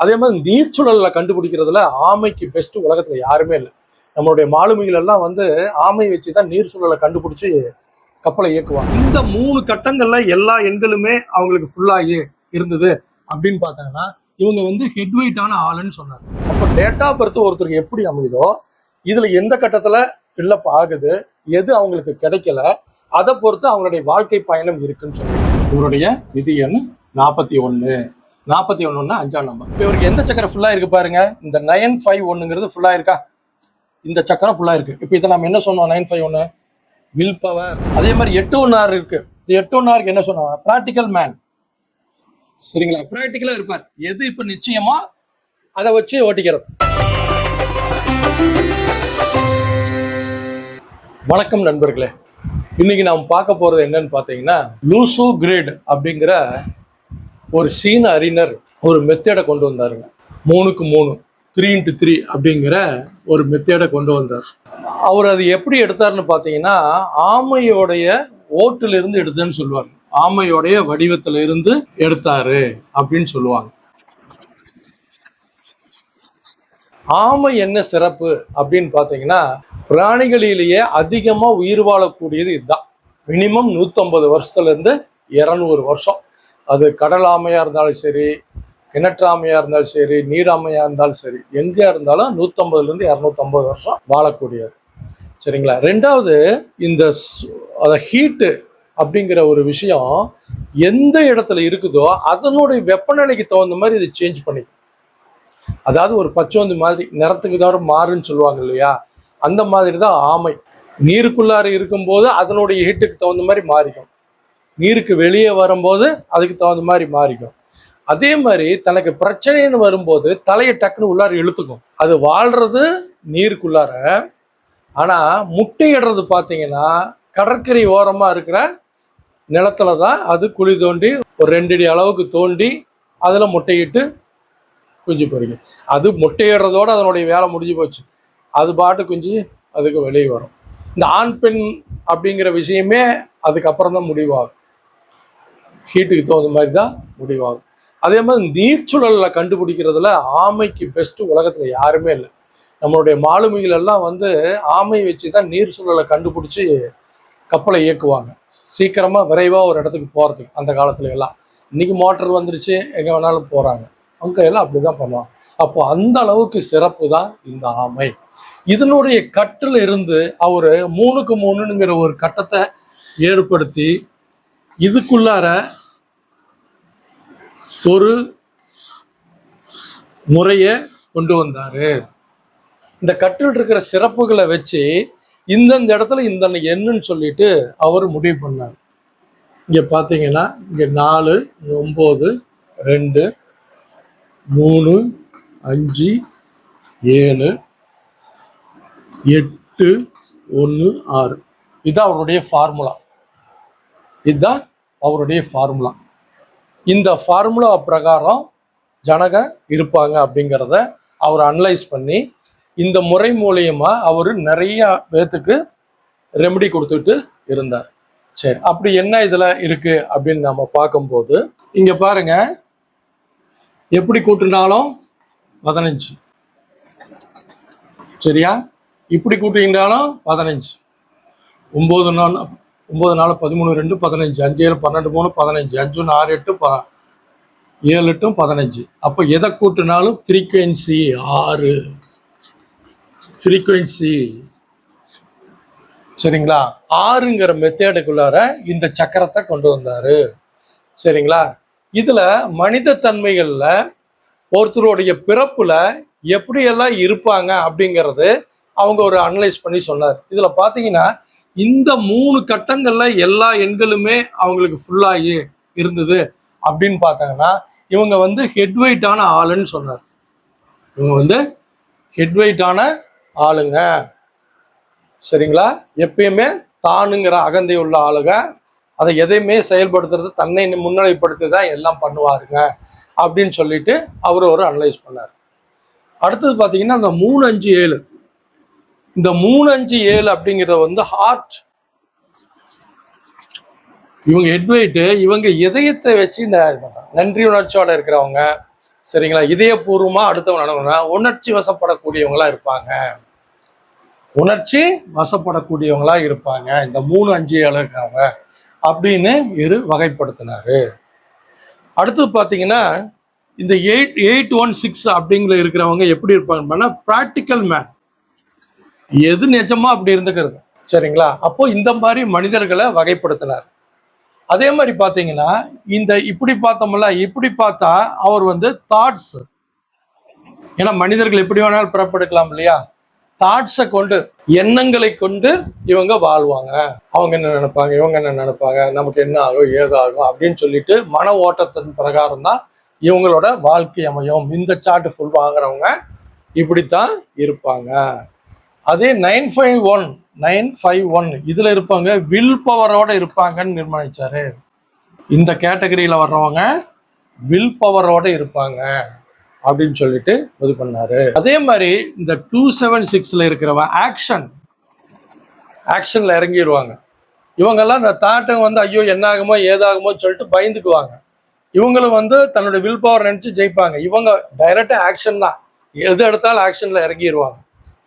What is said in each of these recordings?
அதே மாதிரி நீர்ச்சுழல்ல கண்டுபிடிக்கிறதுல ஆமைக்கு பெஸ்ட் உலகத்துல யாருமே இல்லை. நம்மளுடைய மாலுமிகள் எல்லாம் வந்து ஆமை வச்சு தான் நீர் சுழலை கண்டுபிடிச்சு கப்பலை இயக்குவாங்க. இந்த மூணு கட்டங்கள்ல எல்லா எண்களுமே அவங்களுக்கு ஃபுல்லாகி இருந்தது அப்படின்னு பார்த்தாங்கன்னா இவங்க வந்து ஹெட் வெயிட்டான ஆளுன்னு சொன்னாங்க. அப்போ டேட்டா பர்த் ஒருத்தருக்கு எப்படி அமையுதோ இதுல எந்த கட்டத்துல ஃபில்லப் ஆகுது எது அவங்களுக்கு கிடைக்கல அதை பொறுத்து அவங்களுடைய வாழ்க்கை பயணம் இருக்குன்னு சொல்லுவாங்க இவருடைய நிதி எண் நாற்பத்தி ஒன்று நாற்பத்தி ஒன்றுன்னா அஞ்சாம் நம்பர் இப்போ இவருக்கு எந்த சக்கரம் ஃபுல்லாக இருக்கு பாருங்க. இந்த நயன் ஃபைவ் ஒன்றுங்கிறது ஃபுல்லாக இருக்கா? இந்த சக்கரம் ஃபுல்லாக இருக்கு. இப்போ இதை நம்ம என்ன சொன்னோம்? நைன் ஃபைவ் ஒன்று வில் பவர் அதே மாதிரி எட்டு ஒன்று ஆறு இருக்கு. இந்த எட்டு ஒன்று ஆறுக்கு என்ன சொன்னோம்? ப்ராக்டிக்கல் மேன் சரிங்களா? ப்ராக்டிக்கலாக இருப்பார். எது இப்போ நிச்சயமா அதை வச்சு ஓட்டிக்கிறது. வணக்கம் நண்பர்களே. இன்னைக்கு நாம் பார்க்க போறது என்னன்னு பார்த்தீங்கன்னா லூசு கிரேட் அப்படிங்கிற ஒரு சீன அறிஞர் ஒரு மெத்தேடை கொண்டு வந்தாருங்க. மூணுக்கு மூணு த்ரீ இன்ட்டு த்ரீ அப்படிங்கிற ஒரு மெத்தேடை கொண்டு வந்தார். அவர் அது எப்படி எடுத்தாருன்னு பார்த்தீங்கன்னா ஆமையோடைய ஓட்டுல இருந்து எடுத்தேன்னு சொல்லுவார் ஆமையோடைய வடிவத்துல இருந்து எடுத்தாரு அப்படின்னு சொல்லுவாங்க. ஆமை என்ன சிறப்பு அப்படின்னு பார்த்தீங்கன்னா பிராணிகளிலேயே அதிகமாக உயிர் வாழக்கூடியது இதுதான். மினிமம் நூற்றம்பது வருஷத்துல இருந்து இரநூறு வருஷம். அது கடல் ஆமையாக இருந்தாலும் சரி கிணற்றாமையாக இருந்தாலும் சரி நீராமையாக இருந்தாலும் சரி எங்கே இருந்தாலும் நூற்றம்பதுலேருந்து இரநூத்தம்பது வருஷம் வாழக்கூடியது. சரிங்களா? ரெண்டாவது இந்த அதை ஹீட்டு அப்படிங்கிற ஒரு விஷயம் எந்த இடத்துல இருக்குதோ அதனுடைய வெப்பநிலைக்கு தகுந்த மாதிரி இது சேஞ்ச் பண்ணி அதாவது ஒரு பச்சோந்து மாதிரி நிறத்துக்கு தவிர மாறுன்னு சொல்லுவாங்க இல்லையா? அந்த மாதிரி தான் ஆமை. நீருக்குள்ளார இருக்கும்போது அதனுடைய ஹீட்டுக்கு தகுந்த மாதிரி மாறிக்கும். நீருக்கு வெளியே வரும்போது அதுக்கு தகுந்த மாதிரி மாறிக்கும். அதே மாதிரி தனக்கு பிரச்சனைன்னு வரும்போது தலையை டக்குன்னு உள்ளார இழுத்துக்கும். அது வாழ்றது நீருக்குள்ளார. ஆனால் முட்டையிடுறது பார்த்தீங்கன்னா கடற்கரை ஓரமாக இருக்கிற நிலத்துல தான் அது குழி தோண்டி ஒரு ரெண்டடி அளவுக்கு தோண்டி அதில் முட்டையிட்டு குஞ்சு பொறிக்கும். அது முட்டையிடுறதோட அதனுடைய வேலை முடிஞ்சு போச்சு. அது பாட்டு குஞ்சு அதுக்கு வெளியே வரும். இந்த ஆண் பெண் அப்படிங்கிற விஷயமே அதுக்கப்புறம் தான் முடிவாகும். ஹீட்டுக்கு தகுந்த மாதிரி தான் முடிவாகும். அதே மாதிரி நீர்ச்சுழல்ல கண்டுபிடிக்கிறதுல ஆமைக்கு பெஸ்ட்டு உலகத்தில் யாருமே இல்லை. நம்மளுடைய மாலுமிகள் எல்லாம் வந்து ஆமை வச்சு தான் நீர் சூழலை கண்டுபிடிச்சி கப்பலை இயக்குவாங்க. சீக்கிரமாக விரைவாக ஒரு இடத்துக்கு போகிறதுக்கு அந்த காலத்துல எல்லாம். இன்னைக்கு மோட்டர் வந்துருச்சு எங்கே வேணாலும் போகிறாங்க அவங்க எல்லாம் அப்படிதான் பண்ணுவாங்க. அப்போ அந்த அளவுக்கு சிறப்பு தான் இந்த ஆமை. இதனுடைய கட்டில் இருந்து அவர் மூணுக்கு மூணுங்கிற ஒரு கட்டத்தை ஏற்படுத்தி இதுக்குள்ளார ஒரு முறையை கொண்டு வந்தார். இந்த கட்டில் இருக்கிற சிறப்புகளை வச்சு இந்தந்த இடத்துல இந்த எண்ணுன்னு சொல்லிட்டு அவர் முடிவு பண்ணார். இங்கே பார்த்தீங்கன்னா இங்கே நாலு ஒம்பது ரெண்டு மூணு அஞ்சு ஏழு எட்டு ஒன்று ஆறு. இதுதான் அவருடைய ஃபார்முலா இதுதான் அவருடைய ஃபார்முலா இந்த ஃபார்முலா பிரகாரம் ஜனக இருப்பாங்க அப்படிங்கிறத அவர் அனலைஸ் பண்ணி இந்த முறை மூலியமா அவர் நிறைய பேர்த்துக்கு ரெமெடி கொடுத்துட்டு இருந்தார். சரி அப்படி என்ன இதுல இருக்கு அப்படின்னு நம்ம பார்க்கும்போது இங்க பாருங்க. எப்படி கூட்டினாலும் பதினஞ்சு. சரியா? இப்படி கூட்டிங்கனாலும் பதினஞ்சு. ஒம்பது நாள் ஒம்பது நாலு பதிமூணு ரெண்டு பதினஞ்சு அஞ்சு ஏழு பன்னெண்டு மூணு பதினஞ்சு அஞ்சு ஒன்று ஆறு எட்டு ப ஏழு எட்டும் பதினஞ்சு. அப்போ எதை கூட்டினாலும் ஃப்ரீக்குவென்சி ஆறு. ஃப்ரீக்குவென்சி சரிங்களா? ஆறுங்கிற மெத்தேடுக்குள்ளார இந்த சக்கரத்தை கொண்டு வந்தார். சரிங்களா? இதில் மனித தன்மைகளில் ஒருத்தருடைய பிறப்பில் எப்படியெல்லாம் இருப்பாங்க அப்படிங்கிறது அவங்க ஒரு அனலைஸ் பண்ணி சொன்னார். இதில் பார்த்தீங்கன்னா இந்த மூணு கட்டங்கள்ல எல்லா எண்களுமே அவங்களுக்கு ஃபுல்லாகி இருந்தது அப்படின்னு பார்த்தாங்கன்னா இவங்க வந்து ஹெட் வெயிட்டான ஆளுன்னு சொன்னார் இவங்க வந்து ஹெட் வெயிட்டான ஆளுங்க. சரிங்களா? எப்பயுமே தானுங்கிற அகந்தை உள்ள ஆளுங்க. அதை எதையுமே செயல்படுத்துறது தன்னை முன்னிலைப்படுத்தி தான் எல்லாம் பண்ணுவாருங்க அப்படின்னு சொல்லிட்டு அவர் ஒரு அனலைஸ் பண்ணார். அடுத்தது பார்த்தீங்கன்னா அந்த மூணு அஞ்சு ஏழு. இந்த மூணு அஞ்சு ஏழு அப்படிங்கிறத வந்து ஹார்ட் இவங்க ஹெட்வெயிட்டு இவங்க இதயத்தை வச்சு இந்த நன்றி உணர்ச்சியோட இருக்கிறவங்க சரிங்களா? இதயபூர்வமா அடுத்தவங்க நடக்கணும்னா உணர்ச்சி வசப்படக்கூடியவங்களா இருப்பாங்க. உணர்ச்சி வசப்படக்கூடியவங்களா இருப்பாங்க. இந்த மூணு அஞ்சு அளவுக்காக அப்படின்னு இரு வகைப்படுத்தினாரு. அடுத்து பார்த்தீங்கன்னா இந்த எயிட் எயிட் ஒன் சிக்ஸ் அப்படிங்கிற இருக்கிறவங்க எப்படி இருப்பாங்கன்னா ப்ராக்டிக்கல் மேன் எது நிஜமா அப்படி இருந்துக்கிறது. சரிங்களா? அப்போ இந்த மாதிரி மனிதர்களை வகைப்படுத்தினார். அதே மாதிரி பார்த்தீங்கன்னா இந்த இப்படி பார்த்தோம்ல இப்படி பார்த்தா அவர் வந்து தாட்ஸ் ஏன்னா மனிதர்கள் எப்படி வேணாலும் பிறப்பெடுக்கலாம் இல்லையா? தாட்ஸை கொண்டு எண்ணங்களை கொண்டு இவங்க வாழ்வாங்க. அவங்க என்ன நினைப்பாங்க? இவங்க என்ன நினைப்பாங்க? நமக்கு என்ன ஆகும்? ஏதாகும் அப்படின்னு சொல்லிட்டு மன ஓட்டத்தின் பிரகாரம் தான் இவங்களோட வாழ்க்கை அமையும். இந்த சார்ட் ஃபுல் வாங்குறவங்க இப்படித்தான் இருப்பாங்க. அதே nine five one nine five one இதில் இருப்பாங்க வில் பவரோடு இருப்பாங்கன்னு நிர்மாணித்தார் இந்த கேட்டகரியில் வர்றவங்க வில் பவரோடு இருப்பாங்க அப்படின்னு சொல்லிட்டு இது பண்ணாரு. அதே மாதிரி இந்த டூ செவன் சிக்ஸில் இருக்கிறவன் ஆக்ஷன் ஆக்ஷனில் இறங்கிடுவாங்க இவங்கெல்லாம் இந்த தாட்டை வந்து ஐயோ என்ன ஆகுமோ ஏதாகுமோ சொல்லிட்டு பயந்துக்குவாங்க. இவங்களும் வந்து தன்னோட வில் பவர் நினச்சி ஜெயிப்பாங்க. இவங்க டைரக்டா ஆக்ஷன் தான். எது எடுத்தாலும் ஆக்ஷனில் இறங்கிடுவாங்க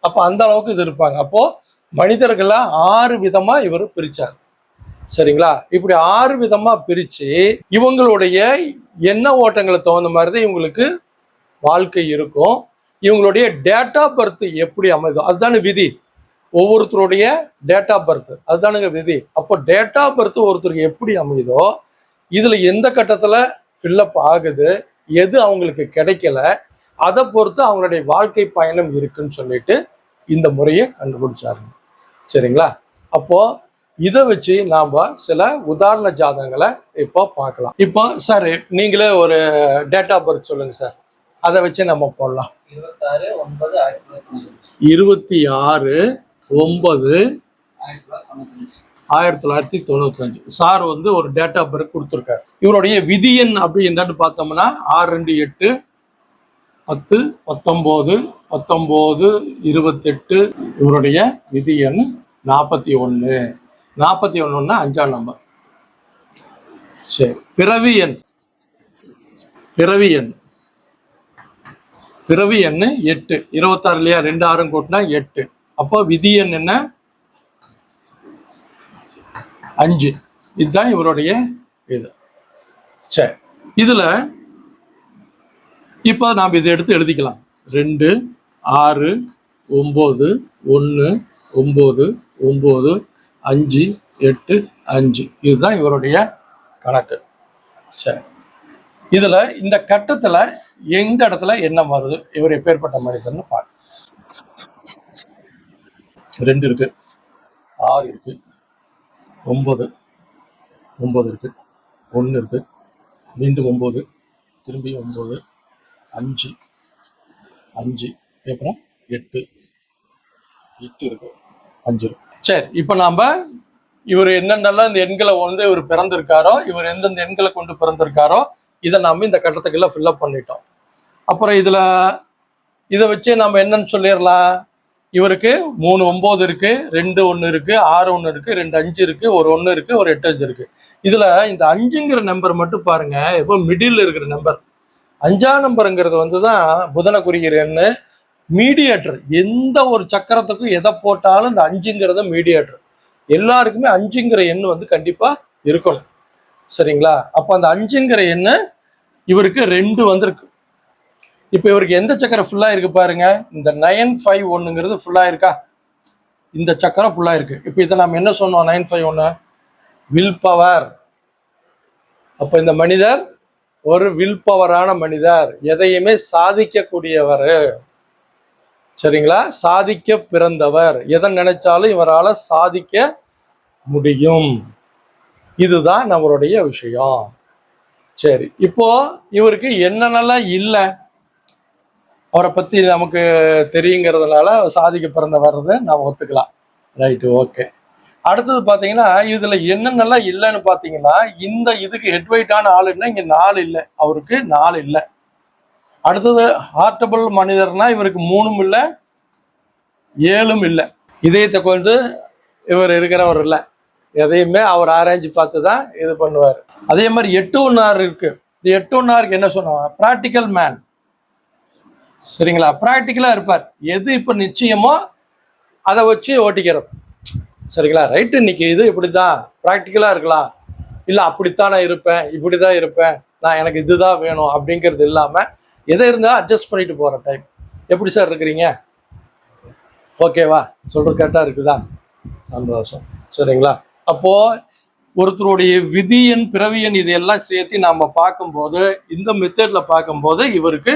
அப்போ அந்த அளவுக்கு இது இருப்பாங்க. அப்போ மனிதர்களை ஆறு விதமா இவர் பிரிச்சார். சரிங்களா? இப்படி ஆறு விதமா பிரிச்சு இவங்களுடைய எண்ண ஓட்டங்களை தகுந்த மாதிரி தான் இவங்களுக்கு வாழ்க்கை இருக்கும். இவங்களுடைய டேட் ஆஃப் பர்த் எப்படி அமைதோ அதுதானே விதி. ஒவ்வொருத்தருடைய டேட் ஆஃப் பர்த் அதுதானுங்க விதி. அப்போ டேட் ஆஃப் பர்த் ஒருத்தருக்கு எப்படி அமையுதோ இதில் எந்த கட்டத்தில் ஃபில்லப் ஆகுது எது அவங்களுக்கு கிடைக்கல அதை பொறுத்து அவங்களுடைய வாழ்க்கை பயணம் இருக்குன்னு சொல்லிட்டு இந்த முறையை கண்டுபிடிச்சாருங்க சரிங்களா? அப்போ இதை வச்சு நாம சில உதாரண ஜாதகங்களை இப்போ பார்க்கலாம். இப்போ சார் நீங்களே ஒரு டேட் ஆஃப் பர்த் சொல்லுங்க சார். அதை வச்சு நம்ம போடலாம். இருபத்தாறு ஒன்பது இருபத்தி ஆறு ஒன்பது ஆயிரத்தி தொள்ளாயிரத்தி தொண்ணூத்தஞ்சு. சார் வந்து ஒரு டேட் ஆஃப் பர்த் கொடுத்துருக்காரு. இவருடைய விதியன் அப்படி என்னன்னு பார்த்தோம்னா ஆறு ரெண்டு எட்டு பத்து பத்தொம்போது பத்தொம்போது இருபத்தெட்டு இவருடைய விதியன் நாற்பத்தி ஒன்று நாற்பத்தி ஒன்றுன்னா அஞ்சாம் நம்பர். சரி பிறவி எண். பிறவி எண். பிறவி எண் எட்டு. இருபத்தாறு இல்லையா ரெண்டு ஆறும் கூட்டினா எட்டு. அப்போ விதி எண் என்ன? அஞ்சு. இதுதான் இவருடைய இது சரி இதுல இப்போ நாம் இதை எடுத்து எழுதிக்கலாம். ரெண்டு ஆறு ஒம்பது ஒன்று ஒம்பது ஒம்பது அஞ்சு எட்டு அஞ்சு. இதுதான் இவருடைய கணக்கு. சரி. இதில் இந்த கட்டத்தில் எந்த இடத்துல என்ன வருது? இவர் எப்பேற்பட்ட மனிதர்னு பார்க்க ரெண்டு இருக்கு. ஆறு இருக்கு. ஒம்பது. ஒம்பது இருக்கு. ஒன்று இருக்கு. மீண்டும் ஒம்பது. திரும்பி ஒம்பது. அஞ்சு. அஞ்சு. அப்புறம் எட்டு. எட்டு இருக்கு. அஞ்சு சரி இப்போ நாம் இவர் என்னென்னலாம் இந்த எண்களை வந்து இவர் பிறந்திருக்காரோ இவர் எந்தெந்த எண்களை கொண்டு பிறந்திருக்காரோ இதை நாம் இந்த கட்டத்துக்கெல்லாம் ஃபில்அப் பண்ணிட்டோம். அப்புறம் இதில் இதை வச்சு நம்ம என்னன்னு சொல்லிடலாம். இவருக்கு மூணு ஒம்பது இருக்கு ரெண்டு ஒன்று இருக்கு ஆறு ஒன்று இருக்கு ரெண்டு அஞ்சு இருக்கு ஒரு ஒன்று இருக்கு ஒரு எட்டு அஞ்சு இருக்கு. இதுல இந்த அஞ்சுங்கிற நம்பர் மட்டும் பாருங்க. இப்போ மிடில் இருக்கிற நம்பர் அஞ்சா நம்பருங்கிறது வந்து தான் புதன குறிகிற எண்ணு மீடியேட்டர். எந்த ஒரு சக்கரத்துக்கும் எதை போட்டாலும் இந்த அஞ்சுங்கிறத மீடியேட்டர். எல்லாருக்குமே அஞ்சுங்கிற எண் வந்து கண்டிப்பா இருக்கணும். சரிங்களா? அப்போ அந்த அஞ்சுங்கிற எண் இவருக்கு ரெண்டு வந்திருக்கு. இப்போ இவருக்கு எந்த சக்கரம் ஃபுல்லாக இருக்கு பாருங்க. இந்த நயன் ஃபைவ் ஒன்றுங்கிறது ஃபுல்லாக இருக்கா? இந்த சக்கரம் ஃபுல்லாக இருக்கு. இப்போ இதை நம்ம என்ன சொன்னோம்? நைன் ஃபைவ் ஒன்று வில் பவர் அப்போ இந்த மனிதர் ஒரு வில் பவரான மனிதர் எதையுமே சாதிக்கக்கூடியவர். சரிங்களா? சாதிக்க பிறந்தவர். எதை நினைச்சாலும் இவரால் சாதிக்க முடியும். இதுதான் நம்மளுடைய விஷயம். சரி இப்போ இவருக்கு என்னென்னலாம் இல்லை? அவரை பற்றி நமக்கு தெரியுங்கிறதுனால சாதிக்க பிறந்தவர்னு நாம் ஒத்துக்கலாம். Right okay. அடுத்தது பார்த்தீங்கன்னா இதுல என்னென்னலாம் இல்லைன்னு பார்த்தீங்கன்னா இந்த இதுக்கு ஹெட்வைட்டான ஆளுன்னா இங்க நாலு இல்லை. அவருக்கு நாலு இல்லை. அடுத்தது ஹார்ட்டபிள் மனிதர்னா இவருக்கு மூணும் இல்லை ஏழும் இல்லை. இதயத்தை கொண்டு இவர் இருக்கிறவர் இல்லை. எதையுமே அவர் ஆராய்ஞ்சு பார்த்து தான் இது பண்ணுவார். அதே மாதிரி எட்டு ஒன்று ஆறு இருக்கு. இந்த எட்டொன்னாருக்கு என்ன சொன்னாங்க? ப்ராக்டிக்கல் மேன் சரிங்களா? ப்ராக்டிக்கலாக இருப்பார். எது இப்போ நிச்சயமோ அதை வச்சு ஓட்டிக்கிறது. சரிங்களா? ரைட்டு இன்னைக்கு இது இப்படி தான் ப்ராக்டிக்கலாக இருக்கலாம். இல்லை அப்படித்தான் நான் இருப்பேன் இப்படி தான் இருப்பேன். நான் எனக்கு இதுதான் வேணும் அப்படிங்கிறது இல்லாமல் எதை இருந்தால் அட்ஜஸ்ட் பண்ணிட்டு போகிற டைம் எப்படி சார் இருக்கிறீங்க? ஓகேவா சொல்கிறது கரெக்டாக இருக்குதா? சந்தோஷம். சரிங்களா? அப்போது ஒருத்தருடைய விதியன் பிறவியன் இதையெல்லாம் சேர்த்து நாம் பார்க்கும்போது இந்த மெத்தடில் பார்க்கும்போது இவருக்கு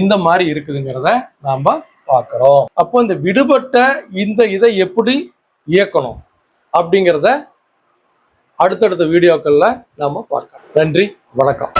இந்த மாதிரி இருக்குதுங்கிறத நாம் பார்க்குறோம். அப்போ இந்த விடுபட்ட இந்த இதை எப்படி இயக்கணும் அப்படிங்கிறத அடுத்தடுத்த வீடியோக்களில் நாம் பார்க்கலாம். நன்றி வணக்கம்.